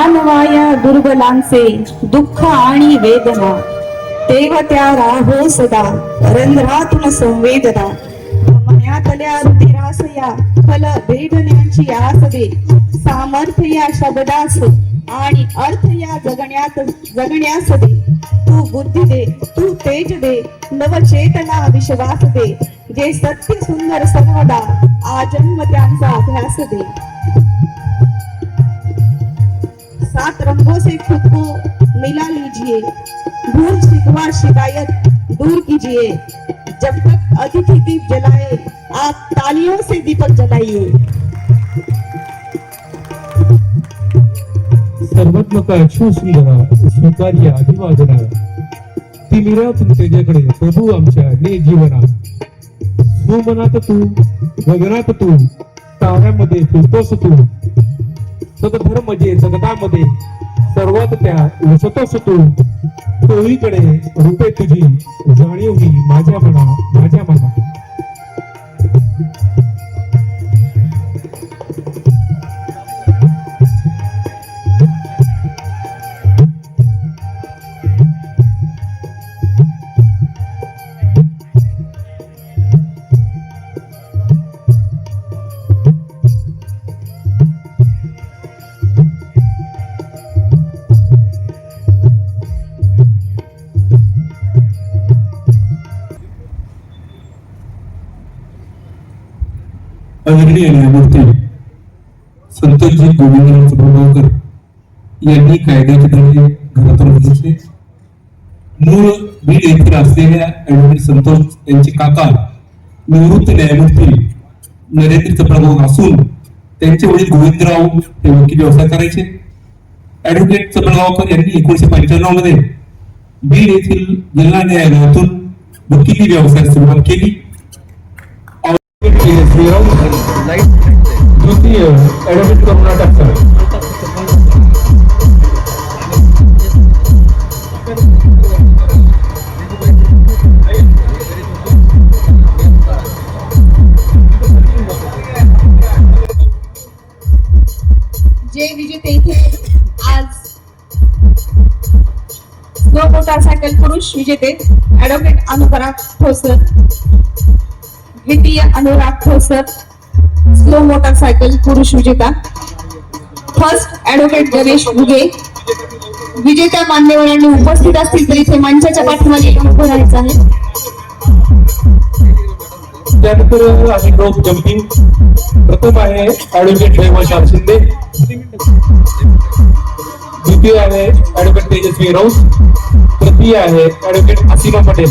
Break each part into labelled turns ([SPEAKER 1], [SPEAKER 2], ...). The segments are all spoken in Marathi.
[SPEAKER 1] मानवाया दुर्बलांचे दुःख आणि वेदना तेव त्या राहो सदा रंध्रातून संवेदना. मनातल्या रुधिरासया फल भेदण्याची आस दे सामर्थ्य या शब्दास आणि अर्थ या जगण्यात जगण्यास दे तू बुद्धी दे तू तेज दे नवचेतना विश्वास दे. जे सत्य सुंदर सर्वदा आजन्म त्यांचा अभ्यास दे. सात रंगों से खुद को मिला लीजिए। भूल शिकवा शिकायत दूर कीजिए। जब तक अतिथि दीप जलाए, आप तालियों से दीपक जलाइए।
[SPEAKER 2] सुंदर, स्वीकार्य अभिवादना। ती त्याच्याकडे प्रभू आमच्या ने जीवना। तू, गगनात तू, ताऱ्यामध्ये तू। सदधर्म जे जगतामध्ये सर्वात त्या वसतोस तोहीकडे रूपे तुझी जाणीव ही माझ्या मना माझ्या मना
[SPEAKER 3] आदरणीय न्यायमूर्ती संतोषजी गोविंदराव प्रभावकर यांनी कायद्याचे धडे घरातून घेतले. मूळ बीड येथील असलेल्या ऍडव्होकेट संतोष यांचे काका निवृत्त न्यायमूर्ती नरेंद्र प्रभाव असून त्यांचे वडील गोविंदराव हे वकील व्यवसाय करायचे. ऍडव्होकेट चपळगावकर यांनी एकोणीशे पंच्याण्णवमध्ये बीड येथील जिल्हा न्यायालयातून वकिली व्यवसाय सुरुवात केली.
[SPEAKER 2] तृतीय ऍडमिट कर्नाटक सर
[SPEAKER 1] जे विजेते इथे आज स्लो मोटारसायकल पुरुष विजेते ॲडव्होकेट अनुपरा ठोसर. द्वितीय अनुराग ठोसर स्लो मोटरसायकल पुरुष विजेता फर्स्ट ऍडव्होकेट गणेश उगे विजेत्या मान्यवरांनी उपस्थित असतील तर इथे मंचाच्या पाठीमागे उभं राहायचं आहे.
[SPEAKER 2] त्यानंतर आहे रोप जम्पिंग प्रथम आहे ऍडव्होकेट जयवशाल शिंदे. द्वितीय आहे ऍडव्होकेट तेजस्वी राऊत. तृतीय आहे advocate Asima Patel.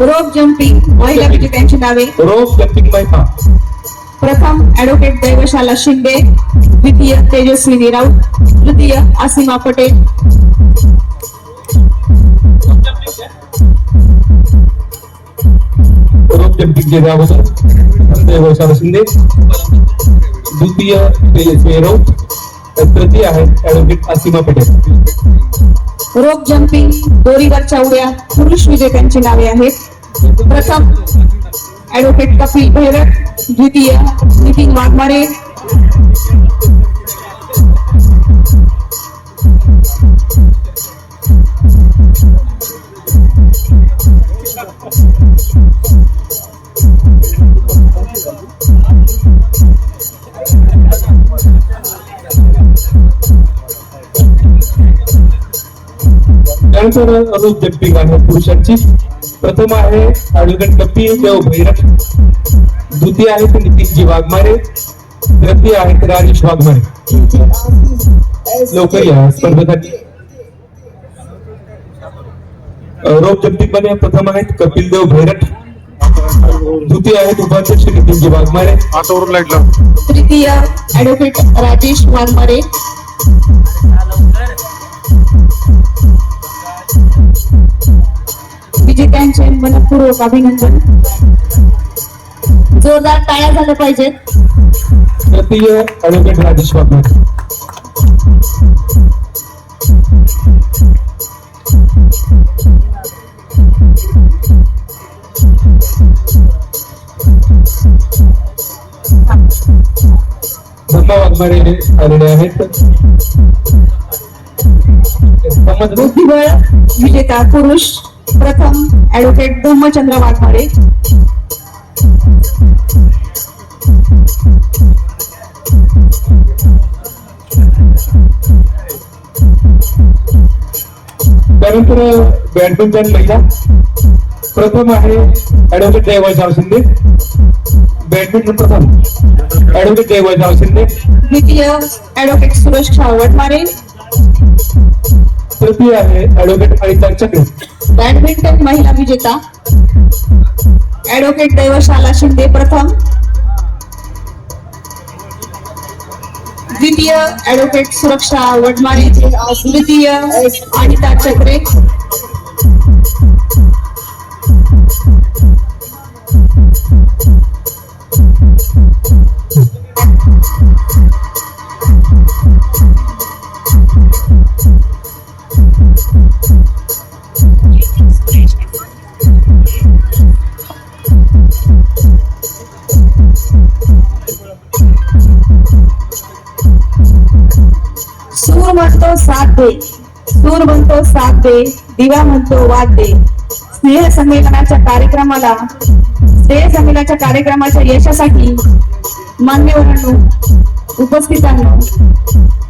[SPEAKER 1] Rope jumping महिला विजेत्यांची नावे
[SPEAKER 2] रोप जम्पिंग महिला
[SPEAKER 1] प्रथम ऍडव्होकेट दैवशाला शिंदे द्वितीय तेजस्विनी राऊत तृतीय आसिमा पटेल
[SPEAKER 2] रोप जम्पिंग चे जयवशाल शिंदे द्वितीय राऊत तृतीय आहे advocate Asima Patel
[SPEAKER 1] rope jumping दोरीवरच्या उड्या पुरुष विजेत्यांची नावे आहेत प्रथम ऍडव्होकेट कपिल भैरट द्वितीय नितीन वाघमारे
[SPEAKER 2] त्यानंतर रोप जम्पिंग आहे. पुरुषांची प्रथम आहे ऍडव्होकेट कपिल देव भैरट द्वितीय आहे ते नितीनजी वाघमारे. तृतीय आहे ते राजेश वाघमारे. लवकर या स्पर्धेसाठी. रोप जम्पिंगमध्ये प्रथम आहेत कपिल देव भैरट द्वितीय आहेत उपाध्यक्ष नितीनजी वाघमारे.
[SPEAKER 4] आतावरून लाईटला
[SPEAKER 1] तृतीय ऍडव्होकेट राजेश वाघमारे. विजेत्यांचे मनपूर्वक अभिनंदन. जोरदार टाळ्या झाल्या पाहिजेत.
[SPEAKER 2] तृतीय ऍडव्होकेट राजेश वाघमारे. धम्मा वाघमारे आलेले आहेत.
[SPEAKER 1] बुद्धिबळ विजेता पुरुष. प्रथम ऍडव्होकेट धम्मचंद्र वाघमारे.
[SPEAKER 2] त्यानंतर बॅडमिंटन महिला प्रथम आहे ऍडव्होकेट जयवैजाव शिंदे. बॅडमिंटन प्रथम ऍडव्होकेट जयवैजाव शिंदे.
[SPEAKER 1] द्वितीय ऍडव्होकेट सुरेश वडमारे
[SPEAKER 2] तृतीय आहे ऍडव्होकेट अनिता चक्रे
[SPEAKER 1] बॅडमिंटन महिला विजेता. ऍडव्होकेट दैवशाला शिंदे प्रथम. द्वितीय ऍडव्होकेट सुरक्षा वडमारे तृतीय अनिता चक्रे सूर म्हणतो साथ दे. सूर म्हणतो साथ दे. दिवा म्हणतो वाद दे. स्नेह संमेलनाच्या कार्यक्रमाला स्नेह संमेलनाच्या कार्यक्रमाच्या यशासाठी मान्यवरांनो उपस्थितांनो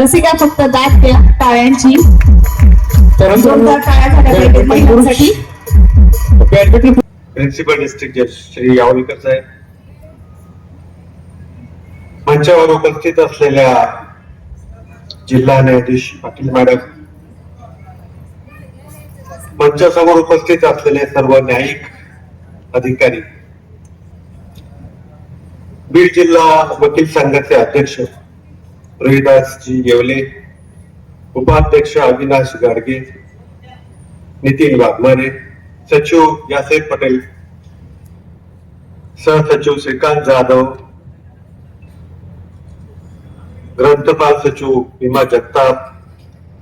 [SPEAKER 1] रसिका फक्त दाद द्या टाळ्यांची. जोरदार टाळ्या झाल्या पाहिजेत महिलांसाठी.
[SPEAKER 2] बॅडमिंटन
[SPEAKER 4] प्रिन्सिपल डिस्ट्रिक्ट जज श्री यावलकर साहेब. मंचावर उपस्थित असलेल्या जिल्हा न्यायाधीश पाटील मॅडम मंचासमोर उपस्थित असलेले सर्व न्यायिक अधिकारी बीड जिल्हा वकील संघाचे अध्यक्ष रोहिदासजी येवले उपाध्यक्ष अविनाश गाडगे नितीन वाघमारे सचिव यासेर पटेल सहसचिव श्रीकांत जाधव ग्रंथपाल सचिव भीमा जगताप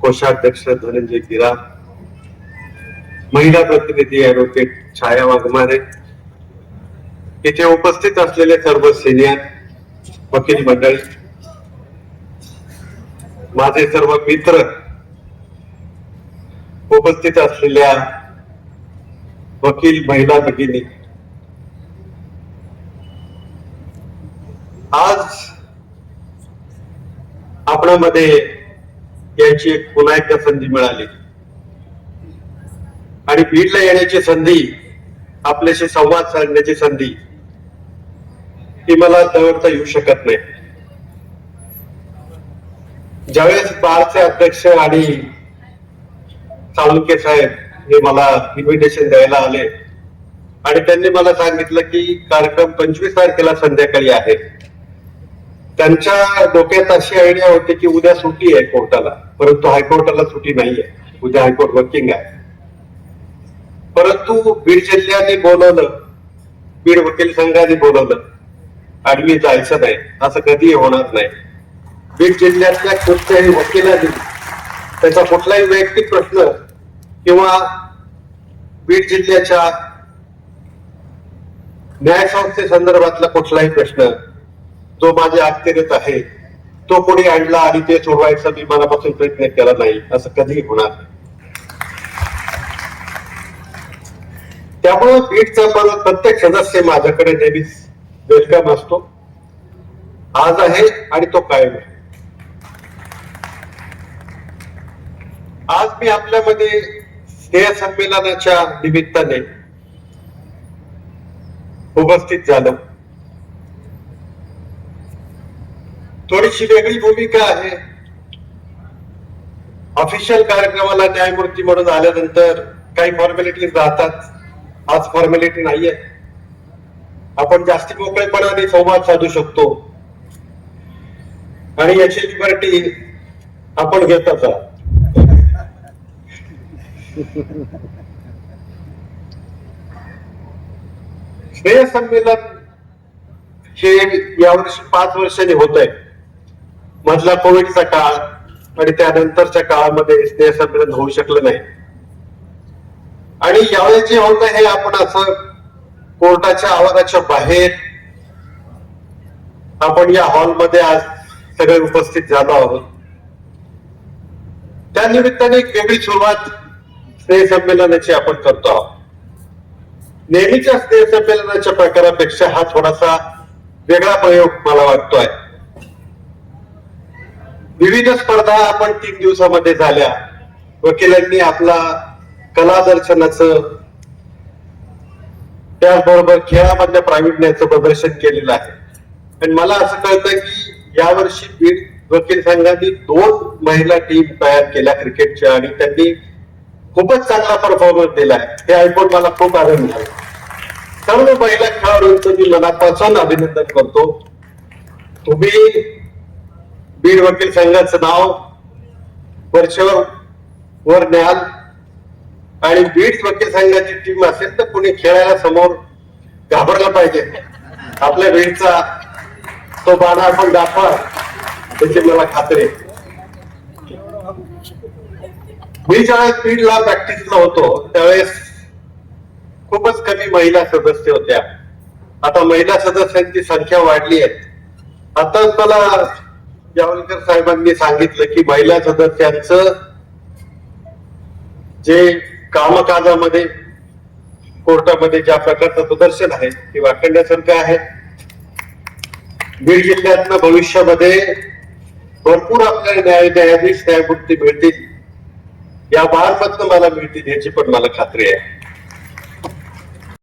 [SPEAKER 4] कोषाध्यक्ष धनंजय गिरा महिला प्रतिनिधी ऍडव्होकेट छाया वाघमारे इथे उपस्थित असलेले सर्व सिनियर वकील मंडळी माझे सर्व मित्र उपस्थित असलेल्या वकील महिला भगिनी आज आपणामध्ये यांची एक पुन्हा एकदा संधी मिळाली. आणि बीडला येण्याची संधी आपल्याशी संवाद साधण्याची संधी ही मला दवडता येऊ शकत नाही. ज्यावेळेस बारचे अध्यक्ष आणि चालुके साहेब हे मला इन्व्हिटेशन द्यायला आले आणि त्यांनी मला सांगितलं की कार्यक्रम पंचवीस तारखेला संध्याकाळी आहे. त्यांच्या डोक्यात अशी आयडिया होती की उद्या सुट्टी आहे कोर्टाला. परंतु हायकोर्टाला सुट्टी नाहीये. उद्या हायकोर्ट वर्किंग आहे. परंतु बीड जिल्ह्याने बोलवलं. बीड वकील संघाने बोलवलं. आणि मी जायचं नाही. असं कधीही होणार नाही. बीड जिल्ह्यातल्या कुठल्याही वकिलांनी त्याचा कुठलाही वैयक्तिक प्रश्न किंवा बीड जिल्ह्याच्या न्याय संस्थे संदर्भातला कुठलाही प्रश्न जो माझ्या अखत्यारीत आहे तो कोणी आणला आणि ते सोडवायचा मी मनापासून प्रयत्न केला नाही असं कधीही होणार त्यामुळे बीडचा मला प्रत्येक सदस्य माझ्याकडे नेहमीच वेलकम असतो. आज आहे आणि तो कायम आहे. आज मी आपल्यामध्ये स्नेह संमेलनाच्या निमित्ताने उपस्थित झालो. थोडीशी वेगळी भूमिका आहे. ऑफिशियल कार्यक्रमाला न्यायमूर्ती म्हणून आल्यानंतर काही फॉर्मॅलिटीज राहतात. आज फॉर्मॅलिटी नाहीये. आपण जास्ती मोकळेपणाने संवाद साधू शकतो. आणि याची लिबर्टी आपण घेतच आहात स्नेह संमेलन हे यावर्षी पाच वर्षांनी होत आहे मधला कोविडचा काळ आणि त्यानंतरच्या काळामध्ये स्नेह संमेलन होऊ शकलं नाही. आणि यावेळेस जे होत हे आपण असं कोर्टाच्या आवाजाच्या बाहेर आपण या हॉलमध्ये आज सगळे उपस्थित झालो आहोत. त्या निमित्ताने एक वेगळी सुरुवात स्नेह संमेलनाची आपण करतो आहोत. नेहमीच्या स्नेह संमेलनाच्या प्रकारापेक्षा हा थोडासा वेगळा प्रयोग मला वाटतोय. विविध स्पर्धा आपण तीन दिवसामध्ये झाल्या. वकिलांनी आपला कला दर्शनाचं त्याचबरोबर खेळामधल्या प्रावीण्याचं प्रदर्शन केलेलं आहे. आणि मला असं कळतं की यावर्षी बीड वकील संघाने दोन महिला टीम तयार केल्या क्रिकेटच्या आणि त्यांनी खूपच चांगला परफॉर्मन्स दिलाय हे ऐकून मला खूप आनंद झाला. सर्व महिला खेळाडूंचं मी मनापासून अभिनंदन करतो. तुम्ही बीड वकील संघाचं नाव वर्षभर वर न्याल आणि बीड वकील संघाची टीम असेल तर कुणी खेळायला समोर घाबरला पाहिजे. आपल्या बीडचा तो बाणा आपण दाखवा. त्याची मला खात्री मी ज्यावेळेस बीडला प्रॅक्टिसला होतो त्यावेळेस खूपच कमी महिला सदस्य होत्या. आता महिला सदस्यांची संख्या वाढली आहे. आता मला जावलकर साहेबांनी सांगितलं की महिला सदस्यांचं जे कामकाजामध्ये कोर्टामध्ये ज्या प्रकारचं प्रदर्शन आहे ते वाखण्यासारखं आहे. बीड जिल्ह्यातनं भविष्यामध्ये भरपूर आपल्याला न्याय न्यायाधीश न्यायमूर्ती मिळतील या बारमधनं मला मिळतील याची पण मला खात्री आहे.